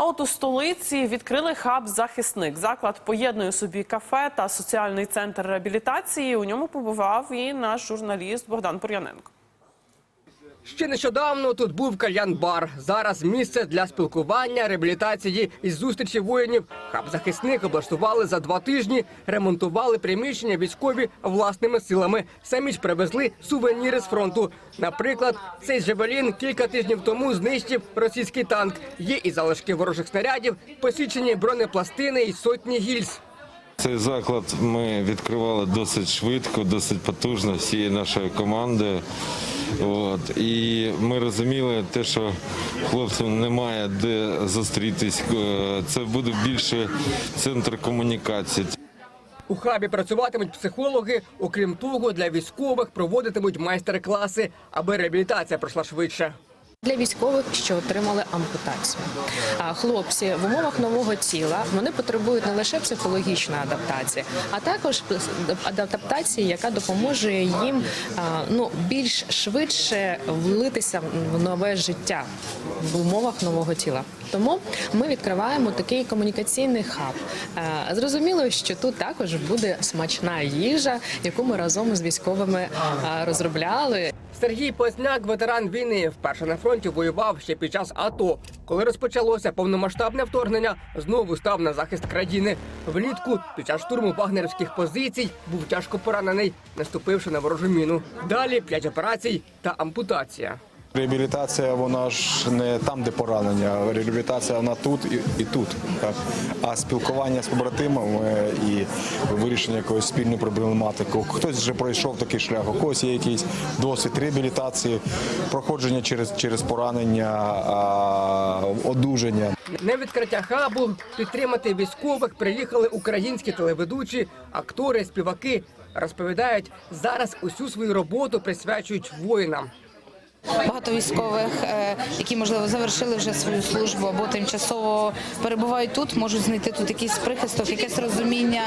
А от у столиці відкрили хаб захисник. Заклад поєднує собі кафе та соціальний центр реабілітації. У ньому побував і наш журналіст Богдан Пор'яненко. Ще нещодавно тут був кальян-бар. Зараз місце для спілкування, реабілітації і зустрічі воїнів. Хаб-захисник облаштували за два тижні, ремонтували приміщення військові власними силами. Самі ж привезли сувеніри з фронту. Наприклад, цей «Жевелін» кілька тижнів тому знищив російський танк. Є і залишки ворожих снарядів, посічені бронепластини і сотні гільз. Цей заклад ми відкривали досить швидко, досить потужно всією нашою командою. От. І ми розуміли те, що хлопцям немає де зустрітись. Е, Це буде більше центр комунікації. У хабі працюватимуть психологи. Окрім того, для військових проводитимуть майстер-класи, аби реабілітація пройшла швидше. Для військових, що отримали ампутацію, а хлопці в умовах нового тіла вони потребують не лише психологічної адаптації, а також адаптації, яка допоможе їм ну більш швидше влитися в нове життя в умовах нового тіла. Тому ми відкриваємо такий комунікаційний хаб. Зрозуміло, що тут також буде смачна їжа, яку ми разом з військовими розробляли. Сергій Позняк, ветеран війни, вперше на фронті воював ще під час АТО. Коли розпочалося повномасштабне вторгнення, знову став на захист країни. Влітку під час штурму вагнерівських позицій був тяжко поранений, наступивши на ворожу міну. Далі п'ять операцій та ампутація. Реабілітація вона ж не там, де поранення. Реабілітація вона тут і, і тут. А спілкування з побратимами і вирішення якоїсь спільної проблематики. Хтось вже пройшов такий шлях, у когось є якийсь досвід реабілітації, проходження через, через поранення, а, одужання. На відкриття хабу підтримати військових приїхали українські телеведучі, актори, співаки. Розповідають, зараз усю свою роботу присвячують воїнам. Багато військових, е, які можливо завершили вже свою службу або тимчасово перебувають тут, можуть знайти тут якийсь прихисток, якесь розуміння,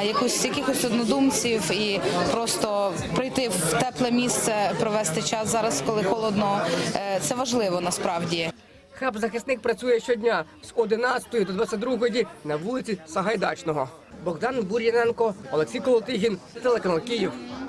е, якусь якихось однодумців і просто прийти в тепле місце, провести час зараз, коли холодно. Е, Це важливо насправді. Хаб захисник працює щодня з 11 до 22 на вулиці Сагайдачного. Богдан Бур'яненко, Олексій Колотигін, телеканал Київ.